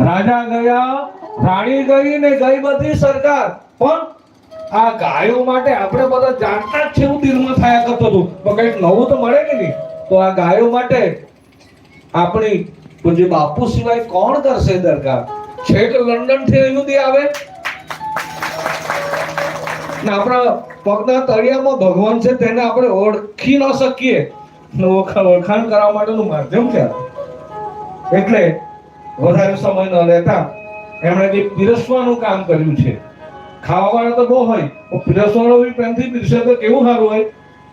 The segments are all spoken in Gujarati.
રાજા ગયા, રાણી ગઈ ને ગઈ બધી સરકાર. પણ આ ગાયો માટે આપણે બધા જાણતા જ છે દિલમાં થયા કરતો હતું. પણ કંઈક નવું તો મળે કે નહીં? તો આ ગાયો માટે આપણી પૂજ્ય બાપુ સિવાય કોણ કરશે દરકાર છેક લંડનથી સુધી આવે. આપણા પગના તળિયામાં ભગવાન છે તેને આપણે ઓળખી ન શકીએ. ઓળખાણ કરવા માટેનું માધ્યમ આ. એટલે વધારે સમય ન લેતા એમણે જે પીરસવાનું કામ કર્યું છે. ખાવા વાળા તો બહુ હોય, પણ બી પ્રેમથી પીરસે તો કેવું સારું હોય?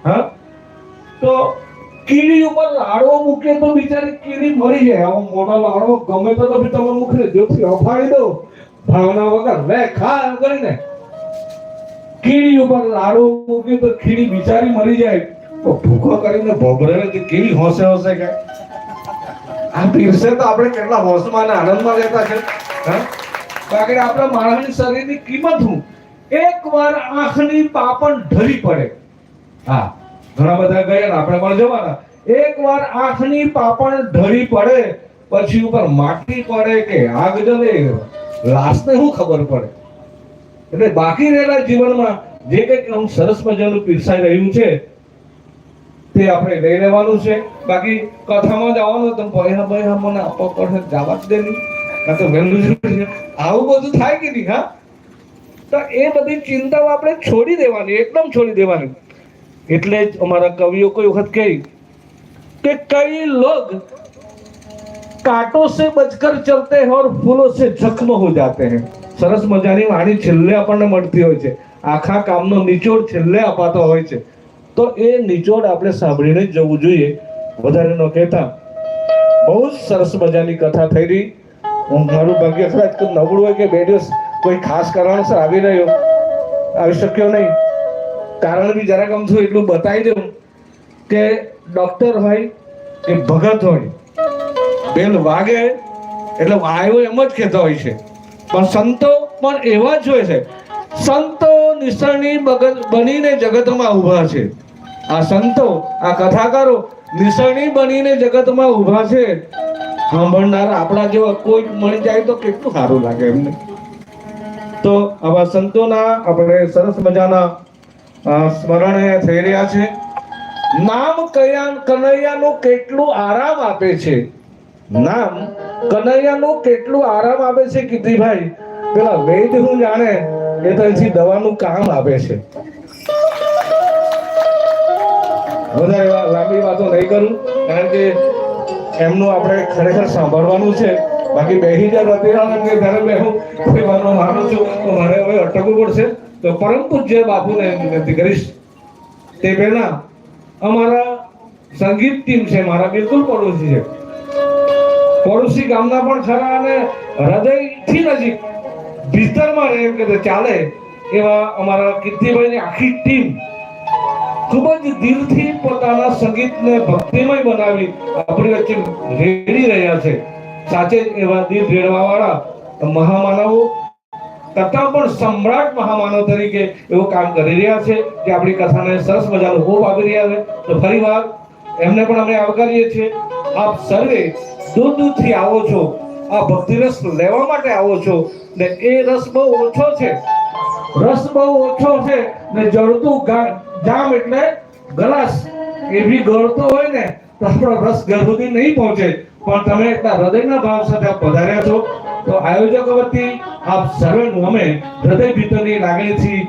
હા? તો કીડી ઉપર લાડવો મૂકે તો બિચારી કીડી મરી જાય. આવો મોટો લાડવો ગમે તો તો તમે મૂકી જોથી અફાડી દો. ભાવના વગર. લે, ખા કરીને. કીડી ઉપર લાડવો મૂકે તો કીડી બિચારી મરી જાય. તો ભૂખો કરીને ભોગરે કેવી હોશે હોશે કે આ પીરસે તો આપણે કેટલા હોશમાં અને આનંદમાં રહેતા છે? કારણ આપણા માણસની શરીરની કિંમત શું? એકવાર આંખની પાપણ ઢળી પડે. હા, ઘણા બધા ગયા આપણે પણ જવાના. એકવાર આંખની પાપણ ઢળી પડે, પછી ઉપર માટી પડે કે આગ જલે લાશને શું ખબર પડે? એટલે બાકી રહેલા જીવનમાં જે કંઈક આમ સરસ મજાનું પીરસાઈ રહ્યું છે તે આપણે લઈ લેવાનું છે. બાકી કથામાં જવાનું તો પૈસા પૈસા મને આપવા પડશે, જવા જ દેની. કાં તો વહેલું આવું બધું થાય કે નહીં, હા? તો એ બધી ચિંતાઓ આપણે છોડી દેવાની, એકદમ છોડી દેવાની. એટલે જ અમારા કવિઓ કોઈ વખત કહે કે કઈ લોગ કાંટો સે બચકર ચલતે હૈ ઓર ફૂલો સે જખમ હો જાતે હૈ. સરસ મજાની વાણી છેલ્લે આપણને મળતી હોય છે. આખા કામનો નિચોડ છેલ્લે અપાતો હોય છે. તો એ નિચોડ આપણે સાંભળીને જ જવું જોઈએ. વધારે ન કહેતા. બહુ જ સરસ મજાની કથા થઈ રહી હું મારું ભાગ્ય કદાચ નબળું હોય કે બે દિવસ કોઈ ખાસ કારણસર આવી રહ્યો. આવી શક્યો નહીં. કારણ બી જરાક આમ છું એટલું બતાવી દઉં કે ડોક્ટર હોય કે ભગત હોય, બેલ વાગે એટલે આવ્યો એમ જ કહેતા હોય છે. પણ સંતો પણ એવા જ હોય છે. સંતો નિસરણી બગત બનીને જગતમાં ઊભા છે. આ સંતો, આ કથાકારો નિશાની બનીને જગતમાં ઊભા છે. સાંભળનાર આપણા જેવા કોઈ મળી જાય તો કેટલું સારું લાગે એમને. તો આવા સંતોના આપણે સરસ મજાના સ્મરણે થઈ રહ્યા છે. નામ કયા કનૈયાનું કેટલું આરામ આપે છે. નામ કનૈયાનું કેટલું આરામ આપે છે કીર્તિભાઈ? પેલા વૈદ હું જાણે એ તો દવાનું કામ આપે છે. વધારે લાંબી વાતો નહીં કરું, કારણ કે એમનું આપણે ખરેખર સાંભળવાનું છે. બાકી બેહી જાય રતિરામ કે ઘરે બેહું વાતમાં માનું છું, તો મારે હવે અટકવું પડશે. તો પરમ પૂજ્ય બાપુને વિનંતી કરીશ, તે પહેલા અમારા સંગીત ટીમ છે, મારા બિલકુલ પડોશી છે. પડોશી ગામના પણ ખરા અને હૃદયથી નજીક ભીતરમાં રહે એમ કે ચાલે એવા અમારા કીર્તિભાઈની આખી ટીમ ખૂબ જ દિલથી પોતાના સંગીતને ભક્તિમય બનાવી આપણી વચ્ચે રેડી રહ્યા છે. સાચે એવા દિલ રેડવા વાળા મહામાનવો તથા પણ સમ્રાટ મહામાનવ તરીકે એવું કામ કરી રહ્યા છે કે આપણી કથાને સરસ મજાનો હોપ આપી રહ્યા છે. તો ફરીવાર એમને પણ અમે આવકારીએ છીએ. આપ સર્વે દૂર દૂરથી આવો છો. આ ભક્તિ રસ લેવા માટે આવો છો. ને એ રસ બહુ ઓછો છે. રસ બહુ ઓછો છે. ને જળતું જામ એટલે ગલાસ. એ બી ગળતો હોય ને તો આપણો રસ સુધી નહીં પહોંચે. પણ તમે એટલા હૃદયના ભાવ સાથે પધાર્યા છો. તો આયોજકો વતી આપ સર્વેનું અમે હૃદય ભીતરની લાગણીથી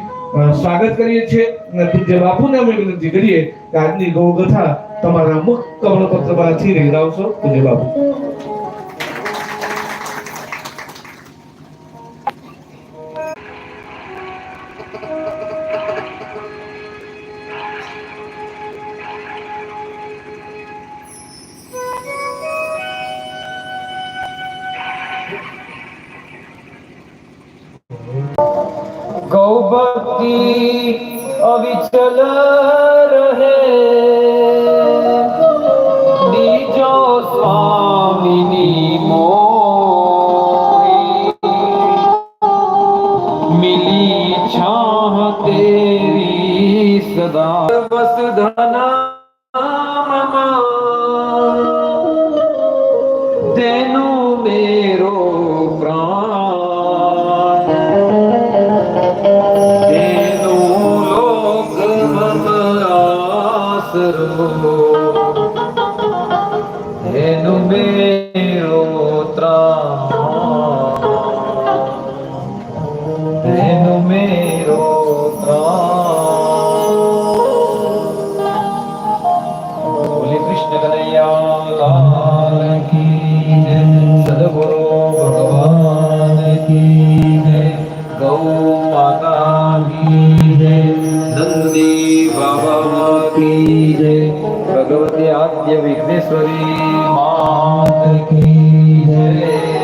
સ્વાગત કરીએ છીએ. અને પૂજ્ય બાપુને અમે વિનંતી કરીએ કે આજની ગૌકથા તમારા મુખ કમળપત્રમાંથી રેડાવશો પૂજ્ય બાપુ. love. أستغفر આદ્ય વિઘ્નેશ્વરી માત કી જય.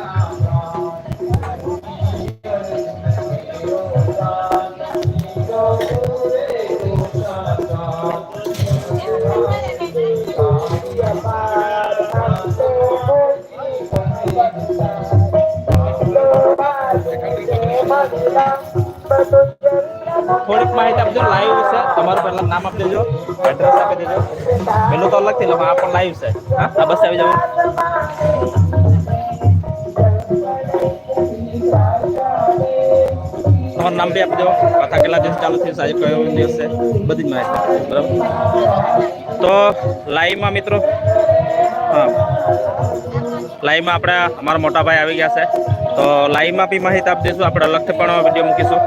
થોડીક માહિતી આપજો લાઈવ છે તમારું પહેલા નામ આપી દેજો એડ્રેસ આપી દેજો પેલું તો અલગથી લખો આ પણ લાઈવ છે હા આ બસ આવી જાવ તમારું નામ બી આપી દો કથા કેટલા દિવસ ચાલુ થયું છે આજે કયો દિવસ છે બધી જ માહિતી બરાબર તો લાઈવમાં મિત્રો હા લાઈવમાં આપણે અમારા મોટા ભાઈ આવી ગયા છે તો લાઈવમાં બી માહિતી આપી દઈશું. આપણે અલગથી પણ વીડિયો મૂકીશું.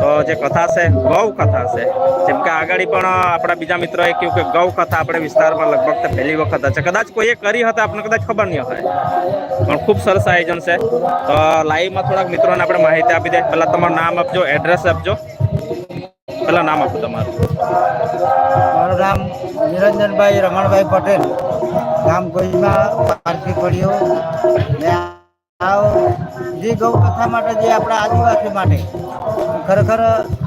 તો જે કથા છે, ગૌ કથા છે. જેમ કે આગળ પણ આપણા બીજા મિત્રોએ કહ્યું કે ગૌ કથા આપણે વિસ્તારમાં લગભગ પહેલી વખત છે. કદાચ કોઈએ કરી હતી, આપણને કદાચ ખબર નહીં હોય. પણ ખૂબ સરસ આયોજન છે. તો લાઈવમાં થોડાક મિત્રોને આપણે માહિતી આપી દે. પહેલાં તમારું નામ આપજો એડ્રેસ આપજો. પહેલાં નામ આપો તમારું. મારું નામ નિરંજનભાઈ રમણભાઈ પટેલ. ગામ કોઈમાં પારસી પડ્યો. આ જે ગૌ કથા માટે, જે આપણા આદિવાસી માટે, ખરેખર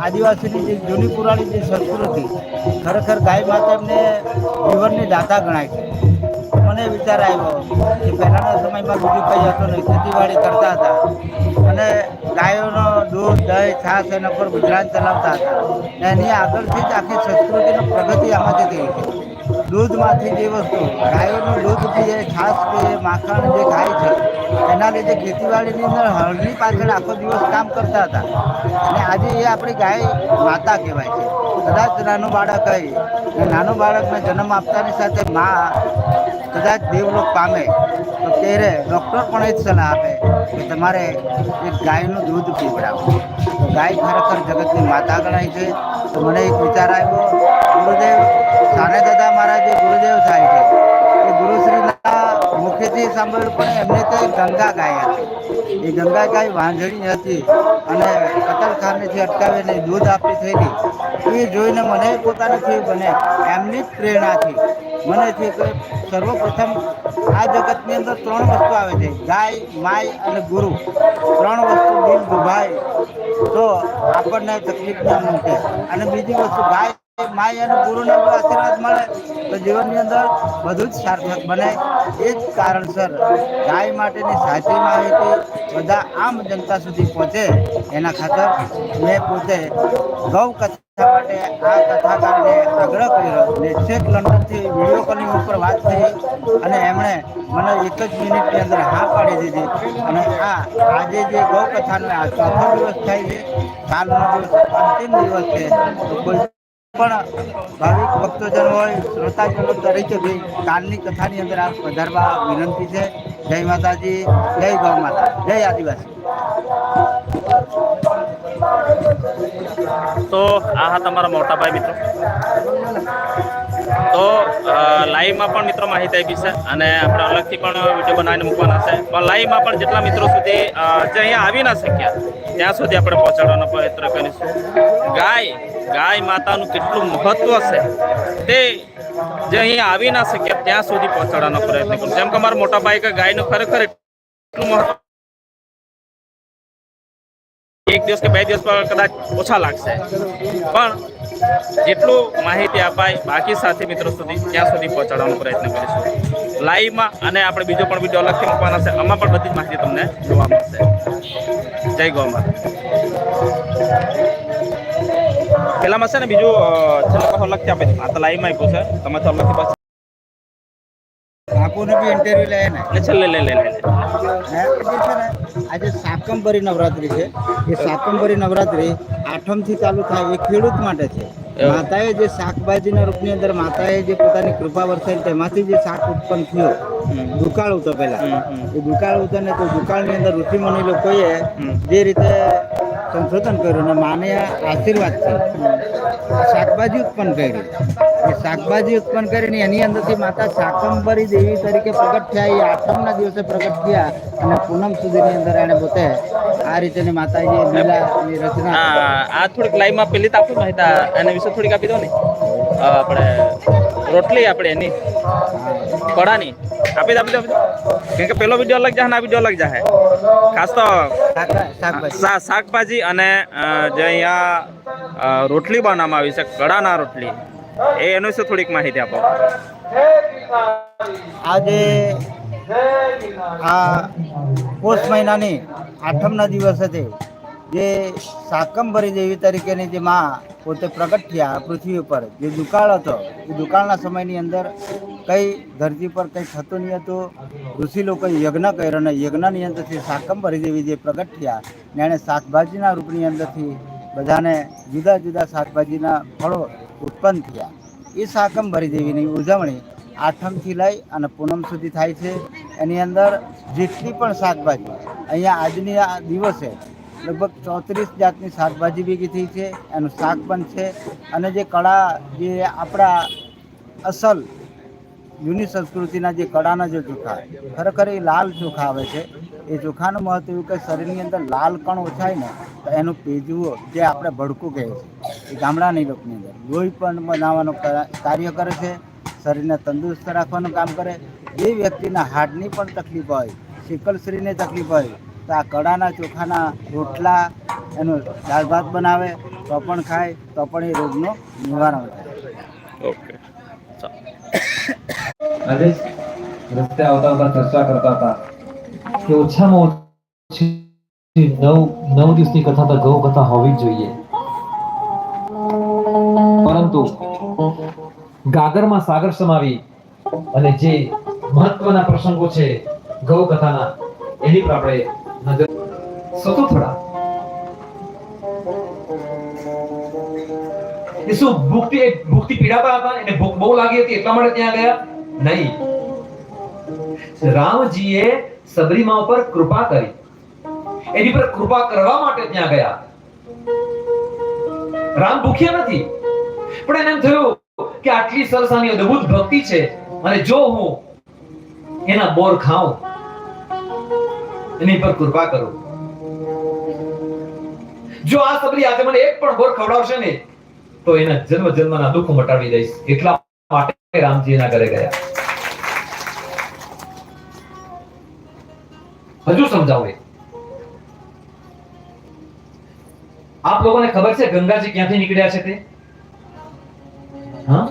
આદિવાસીની જે જૂની પુરાણી જે સંસ્કૃતિ, ખરેખર ગાય માતા એમને જીવનની દાતા ગણાય છે. મને વિચાર આવ્યો કે પહેલાંના સમયમાં બીજું કંઈ હતું નહીં. ખેતીવાડી કરતા હતા. અને ગાયોનો દૂધ, દહીં, છાશ એના પર ગુજરાન ચલાવતા હતા. એની આગળથી જ આખી સંસ્કૃતિનો પ્રગતિ આમાંથી થઈ છે દૂધમાંથી જે વસ્તુ, ગાયોનું દૂધ પીએ છાશ પીએ માખણ જે ખાય છે, એના લીધે ખેતીવાડીની અંદર હળની પાછળ આખો દિવસ કામ કરતા હતા. અને આજે એ આપણી ગાય માતા કહેવાય છે. કદાચ નાનું બાળક હોય નાનું બાળકને જન્મ આપતાની સાથે મા કદાચ દેવલોક પામે, તો ત્યારે ડૉક્ટર પણ એ જ સલાહ આપે કે તમારે એક ગાયનું દૂધ પીવડાવવું ગાય ખરેખર જગતની માતા ગણાય છે. તો મને એક વિચાર આવ્યો, ગુરુદેવ સાને દાદા મારા જે ગુરુદેવ થાય છે, એ ગુરુશ્રીના મુખેથી સાંભળ્યું, પણ એમને તો ગંગા ગાય હતી. એ ગંગા ગાય વાંઝણી હતી અને કતલખાનેથી અટકાવીને દૂધ આપી થયેલી. એ જોઈને મને પોતાને થયું બને, એમની જ પ્રેરણાથી. મને થયું કે સર્વપ્રથમ આ જગતની અંદર ત્રણ વસ્તુ આવે છે, ગાય, માય અને ગુરુ. ત્રણ વસ્તુ દિલ દુભાય. તો આપણને તકલીફ ના મૂકે. અને બીજી વસ્તુ, ગાય માય અને ગુરુને આશીર્વાદ મળે તો જીવનની અંદર બધું જ સાર્થક બને. એ જ કારણસર ગાય માટેની સાચી માહિતી બધા આમ જનતા સુધી પહોંચે એના ખાતર મેં પોતે ગૌ કથા માટે આ કથાકારને આગ્રહ કર્યો ને છેક લંડનથી વીડિયો કોલિંગ ઉપર વાત થઈ અને એમણે મને એક જ મિનિટની અંદર હા પાડી દીધી. અને આ આજે જે ગૌ કથાનો આ ચોથો દિવસ થાય છે, કાલનો દિવસ અંતિમ દિવસ છે, તો કોઈ પણ ભાવિક ભક્તજન હોય, શ્રોતાજનો તરીકે બી કાલની કથાની અંદર આપ પધારવા વિનંતી છે. જય માતાજી, જય ગૌ માતા, જય આદિવાસી. તો આ હા તમારા મોટા ભાઈ મિત્રો. તો લાઈવમાં પણ મિત્રો માહિતી આપી છે અને આપણે અલગથી પણ વીડિયો બનાવીને મૂકવાના છે. પણ લાઈવમાં પણ જેટલા મિત્રો સુધી જે અહીંયા આવી ના શક્યા, ત્યાં સુધી આપણે પહોંચાડવાનો પ્રયત્ન કરીશું. ગાય ગાય માતાનું કેટલું મહત્વ છે, તે જે અહીંયા આવી ના શક્યા, ત્યાં સુધી પહોંચાડવાનો પ્રયત્ન કરું જેમ કે અમારા મોટા ભાઈ કે ગાયનું ખરેખર એટલું મહત્વ એક દિવસ કે બે દિવસ પર કદાચ ઓછા લાગશે. પણ જેટલું માહિતી અપાય બાકી સાથી મિત્રો સુધી, ત્યાં સુધી પહોંચાડવાનો પ્રયત્ન કરીશું. લાઈવમાં અને આપણે બીજો પણ વીડિયો અલગથી મૂકવાના છે, આમાં પણ બધી જ માહિતી તમને જોવા મળશે. જય ગૌ માતા. પેલામાં છે ને બીજું છેલ્લા પાછું અલગથી આપે છે આ તો લાઈવમાં આપ્યું છે. તમે તો અલગથી પાછું બી ઇન્ટરવ્યુ લે ને એટલે લે લે લે લે ને જે છે ને આજે શાકંભરી નવરાત્રી છે એ શાકંભરી નવરાત્રિ આઠમથી ચાલુ થાય એ ખેડૂત માટે છે માતાએ જે શાકભાજીના રૂપની અંદર માતાએ જે પોતાની કૃપા વરસાવી તેમાંથી જે શાક ઉત્પન્ન થયો. દુકાળ ઉતર પહેલા. એ દુકાળ હતો ને તો દુકાળની અંદર ઋષિમુનિ લોકોએ. જે રીતે સંશોધન કર્યું અને માને છે. શાકભાજી ઉત્પન્ન કરી. શાકભાજી ઉત્પન્ન કરીને એની અંદરથી માતા શાકંબરી દેવી તરીકે પ્રગટ થયા. એ આઠમના દિવસે પ્રગટ થયા અને પૂનમ સુધીની અંદર એને પોતે આ રીતે માતાજી લીલાની રચના આ થોડીક લાઈવમાં પેલી તો આપી માહિતી એના વિશે થોડીક આપી દો ને. આપણે રોટલી આપણે એની. કડાની આપી આપી દો કેમ કે પેલો વીડિયો અલગ જાહે ને આ વીડિયો અલગ જાય. ખાસ તો શાકભાજી. શા- અને જે અહીંયા રોટલી બનાવવામાં આવી છે કડાના રોટલી. એ એનું વિશે થોડીક માહિતી આપો. આજે આ પોષ મહિનાની આઠમના દિવસે હતી જે શાકંભરી દેવી તરીકેની જે માં પોતે પ્રગટ થયા પૃથ્વી ઉપર, જે દુકાળ હતો, એ દુકાળના સમયની અંદર કંઈ ધરતી પર કંઈ થતું નહીં હતું. ઋષિ લોકોએ યજ્ઞ કર્યો અને યજ્ઞની અંદરથી શાકંભરી દેવી જે પ્રગટ થયા, ને એણે શાકભાજીના રૂપની અંદરથી બધાને જુદા જુદા શાકભાજીના ફળો ઉત્પન્ન થયા. એ શાકંભરી દેવીની ઉજવણી આઠમથી લઈ અને પૂનમ સુધી થાય છે. એની અંદર જેટલી પણ શાકભાજી, અહીંયા આજની આ દિવસે લગભગ ચોત્રીસ જાતની શાકભાજી ભેગી થઈ છે, એનું શાક પણ છે અને જે કળા, જે આપણા અસલ જૂની સંસ્કૃતિના જે કળાના જે ચોખા, ખરેખર એ લાલ ચોખા આવે છે. એ ચોખાનું મહત્વ એવું કે શરીરની અંદર લાલ કણ ઓછાય ને, તો એનું પેજવું જે આપણે ભડકું કહે છે, એ ગામડાની લોકોની અંદર. લોહી પણ બનાવવાનું કાર્ય કરે છે, શરીરને તંદુરસ્ત રાખવાનું કામ કરે. જે વ્યક્તિના હાર્ટની પણ તકલીફ હોય સિકલશ્રીની તકલીફ હોય તો આ કડાના ચોખાના રોટલા એનો દાળ ભાત બનાવે તો પણ ખાય તો પણ એ રોગનું નિવારણ થાય. ઓકે. આજે રસ્તે આવતા આવતા ચર્ચા કરતા હતા કે ઓછામાં ઓછી નવ નવ દિવસની કથા તો ગૌ કથા હોવી જ જોઈએ. પરંતુ ગાગરમાં સાગર સમાવી અને જે મહત્વના પ્રસંગો છે ગૌ કથાના એની પર આપણે સતો ઈસુ ભૂખથી ભૂખથી પીડાતા હતા? એને ભૂખ બહુ લાગી હતી, એટલા માટે ત્યાં ગયા? નહીં. રામજીએ સબરીમા ઉપર કૃપા કરી. એની પર કૃપા કરવા માટે ત્યાં ગયા. રામ ભૂખ્યા નથી. પણ એને એમ થયું કે આટલી સરસ આની અદ્ભુત ભક્તિ છે. અને જો હું એના બોર ખાઉં, એની પર કૃપા કરું. જો આ સબરી આજે મને એક પણ બોર ખવડાવશે ને તો એના જન્મ જન્મના દુઃખ મટાડી દઈશ. એટલા માટે રામજી એના ઘરે ગયા. હજુ સમજાવું આપ લોકોને ખબર છે ગંગાજી ક્યાંથી નીકળ્યા છે તે? હા?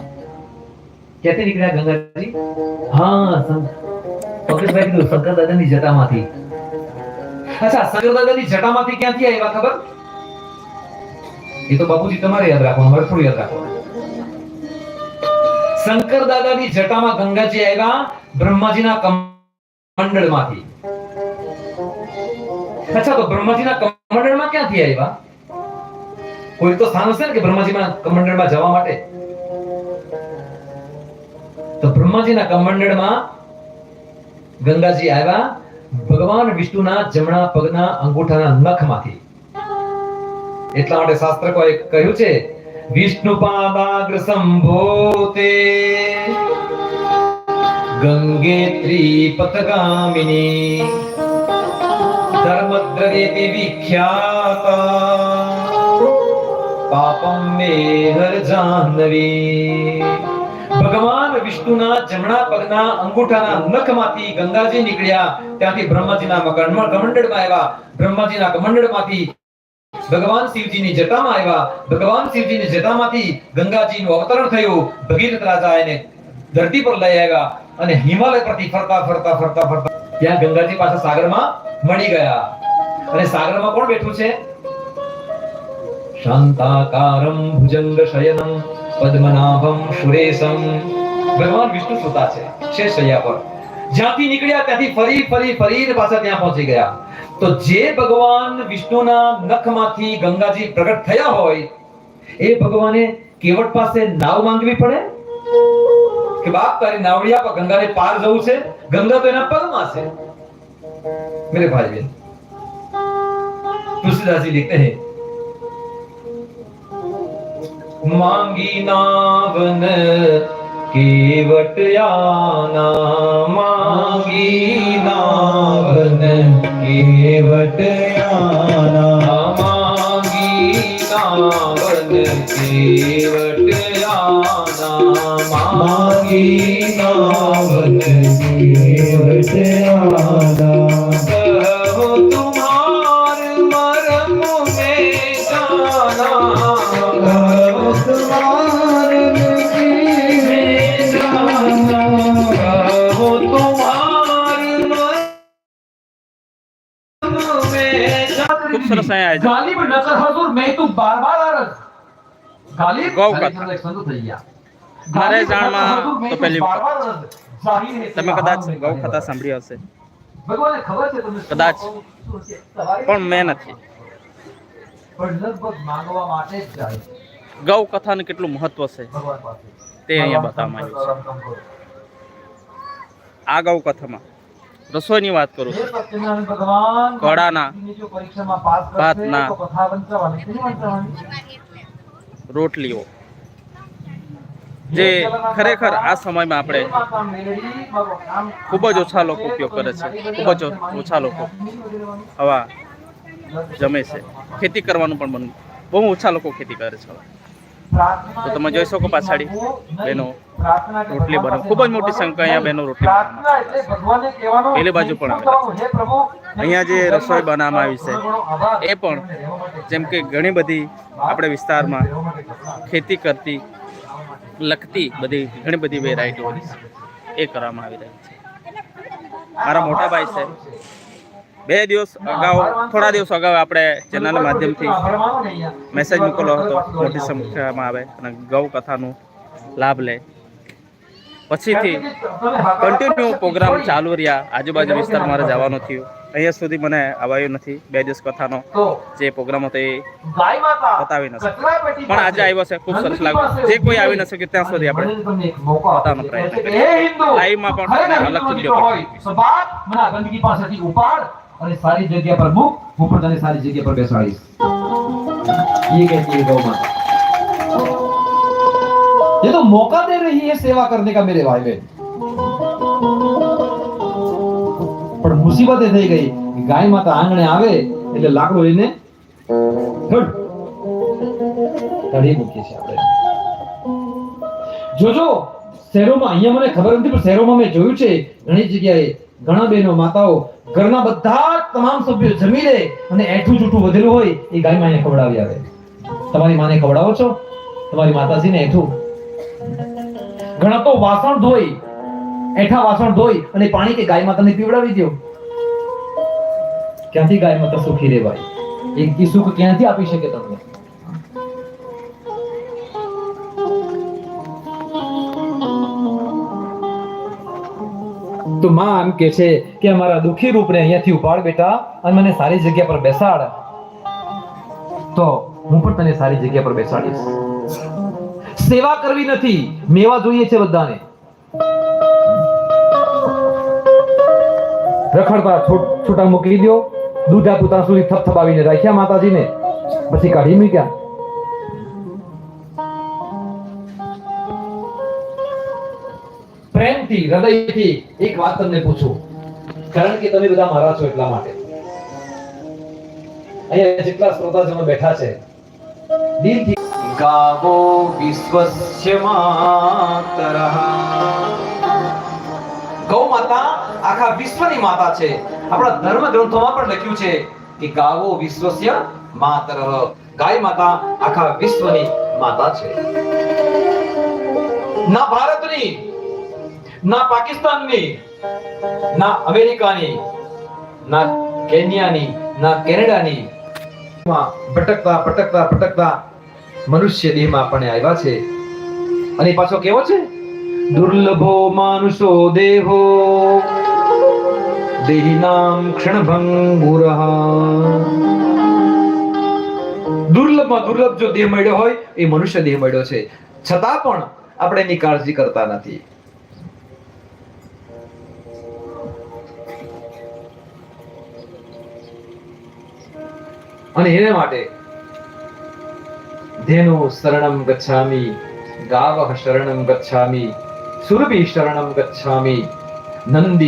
ક્યાંથી નીકળ્યા ગંગાજી? હા પંકજભાઈ કીધું શંકર દાદાની જટામાંથી. અચ્છા શંકર દાદાની જટામાંથી ક્યાંથી આવ્યા ખબર? એ તો બાપુજી તમારે યાદ રાખવાનું, મારે થોડું યાદ રાખવાનું. શંકર દાદાની જટામાં ગંગાજી આવ્યા બ્રહ્માજીના કમંડળમાંથી. અચ્છા, તો બ્રહ્માજીના કમંડળમાં ક્યાંથી આવ્યા? કોઈ તો સ્થાન હશે ને કે બ્રહ્માજીના કમંડળમાં જવા માટે? તો બ્રહ્માજીના કમંડળમાં ગંગાજી આવ્યા ભગવાન વિષ્ણુના જમણા પગના અંગૂઠાના નખમાંથી. એટલા માટે શાસ્ત્રકોએ કહ્યું છે વિષ્ણુ પાદાગ્ર સંભોતે ગંગે ત્રિપથગામિની ધર્મદ્રવેતિ વિખ્યાતા પાપમ મે હર જાહ્નવી. ભગવાન વિષ્ણુના જમણા પગના અંગૂઠાના નખમાંથી ગંગાજી નીકળ્યા. ત્યાંથી બ્રહ્માજીના કમંડળ કમંડળમાં આવ્યા. બ્રહ્માજીના કમંડળમાંથી ભગવાન શિવજીની જટામાં આવ્યા. ભગવાન શિવજીની જટામાંથી ગંગાજીનું અવતરણ થયું. ભગીરથ રાજા એને ધરતી પર લઈ આવ્યા અને હિમાલય પરથી ફરતા ફરતા ફરતા ફરતા ત્યાં ગંગાજી પાસે સાગરમાં મળી ગયા. અને સાગરમાં કોણ બેઠું છે? શાંતાકારમ ભુજંગ શયનમ પદ્મનાભમ સુરેશમ. ભગવાન વિષ્ણુ સુતા છે. છે શૈયા પર. જ્યાંથી નીકળ્યા ત્યાંથી ફરી ફરી ફરીને પાછા ત્યાં પહોંચી ગયા. તો જે ભગવાન વિષ્ણુના નખમાંથી ગંગાજી પ્રગટ થયા હોય એ ભગવાને કેવટ પાસે નાવ માંગવી પડે કે બાપ તારી નાવડિયા પર ગંગાને પાર જવું છે ગંગા તો એના પગમાં છે मेरे भाई बहन तुलसीदास जी लिखते हैं मांगी नावन केवट आना मांगी नावन વટયાના માગી કાવન કેવટયાના. માગી ગૌ કથા. મારે જાણમાં તો પહેલી તમે કદાચ ગૌ કથા સાંભળી હશે. કદાચ. પણ મેં નથી. ગૌ કથાનું કેટલું મહત્વ છે? તે અહીંયા બતાવવામાં આવ્યું છે. આ ગૌ કથામાં. રસોઈની વાત કરું કરશે ભાતના તો કથા વંચાવવાની કેવી વંચાવવાની રોટલીઓ. જે ખરેખર આ સમયમાં આપણે ખૂબ જ ઓછા લોકો ઉપયોગ કરે છે. ખૂબ જ ઓછા લોકો હવા જમે છે. ખેતી કરવાનું પણ બંધ બહુ ઓછા લોકો ખેતી કરે છે હવે. તો તમે જોઈ શકો પાછાડી બહેનો રોટલી બનાવ ખૂબ જ મોટી સંખ્યા અહીંયા બહેનો રોટલી. પેલી બાજુ પણ અહીંયા જે રસોઈ બનાવવામાં આવી છે એ પણ જેમ કે ઘણી બધી આપણે વિસ્તારમાં ખેતી કરતી લખતી બધી ઘણી બધી વેરાયટીઓ એ કરવામાં આવી રહી છે. મારા મોટા ભાઈ છે. બે દિવસ અગાઉ થોડા દિવસ અગાઉ આપણે ચેનલ માધ્યમથી મેસેજ મોકલ્યો હતો મોટી સંખ્યામાં આવે અને ગૌ કથાનો લાભ લે. પછીથી કન્ટિન્યુ પ્રોગ્રામ ચાલુ રહ્યા. આજુબાજુ વિસ્તાર મારે જવાનું થયું. અહીંયા સુધી મને અવાયું નથી બે દિવસ કથાનો. જે પ્રોગ્રામ હતો એ બતાવી ન શક્યો. પણ આજે આવ્યો છે ખૂબ સરસ લાગ્યું. જે કોઈ આવી ન શક્યું ત્યાં સુધી આપણે પ્રયત્ન કરીએ. લાઈવમાં પણ અલગ ગંદકી પાસેથી ઉપાડ. અને સારી જગ્યા પર મૂક હું પણ તને સારી જગ્યા પર બેસાડીશ ये कहती है गौ माता ये तो मौका दे रही है सेवा करने का मेरे भाई बहन પણ મુસીબત એ થઈ ગઈ કે ગાય માતા આંગણે આવે એટલે લાકડું લઈને હટ તળી મૂકીએ છીએ આપણે જોજો શહેરોમાં અહીંયા મને ખબર નથી પણ શહેરોમાં મેં જોયું છે ઘણી જગ્યાએ ઘણા બહેનો માતાઓ ઘરના બધા તમામ સભ્યો જમી લે અને એઠું જૂઠું વધેલું હોય એ ગાય માને ખવડાવી આવે. તમારી માને ખવડાવો છો? તમારી માતાજીને એઠું. ઘણા તો વાસણ ધોઈ, એઠા વાસણ ધોઈ અને પાણી કે ગાય માતાને પીવડાવી દો ક્યાંથી ગાય માતા સુખી રહેવાય ભાઈ એ સુખ ક્યાંથી આપી શકે તમને? તો માં એમ કે છે કે અમારા દુખી રૂપને અહીંયાથી ઉપાડ બેટા અને મને સારી જગ્યા પર બેસાડ. તો હું પણ તને સારી જગ્યા પર બેસાડીશ. સેવા કરવી નથી. મેવા જોઈએ છે બધાને. રખડતા છૂટા મૂકી દો દૂધ આપું ત્યાં સુધી થપથપાવીને રાખ્યા માતાજીને. પછી કાઢી મૂક્યા. પ્રેમથી હૃદયથી એક વાત તમને પૂછું. કારણ કે તમે બધા મારા છો એટલા માટે. અહીંયા જેટલા શ્રોતાજનો બેઠા છે દિલથી ગાવો વિશ્વસ્ય માતરહ ગૌ માતા આખા વિશ્વની માતા છે. આપણા ધર્મ ગ્રંથોમાં પણ લખ્યું છે કે ગાવો વિશ્વસ્ય માતરહ ગાય માતા આખા વિશ્વની માતા છે. ના ભારતની ના પાકિસ્તાનની, ના અમેરિકાની, ના કેન્યાની, ના કેનેડાની ભટકતા ભટકતા ભટકતા મનુષ્ય દેહમાં આપણે આવ્યા છે. અને પાછો કેવો છે? દુર્લભો માનુષો દેહો દેહિનામ ક્ષણભંગુરઃ દુર્લભમાં દુર્લભ જો દેહ મળ્યો હોય, એ મનુષ્ય દેહ મળ્યો છે. છતાં પણ આપણે એની કાળજી કરતા નથી. અને એને માટે ધેનુ શરણમ ગચ્છામી ગાવઃ શરણમ ગચ્છામી સુરભી શરણમ ગચ્છામી નંદી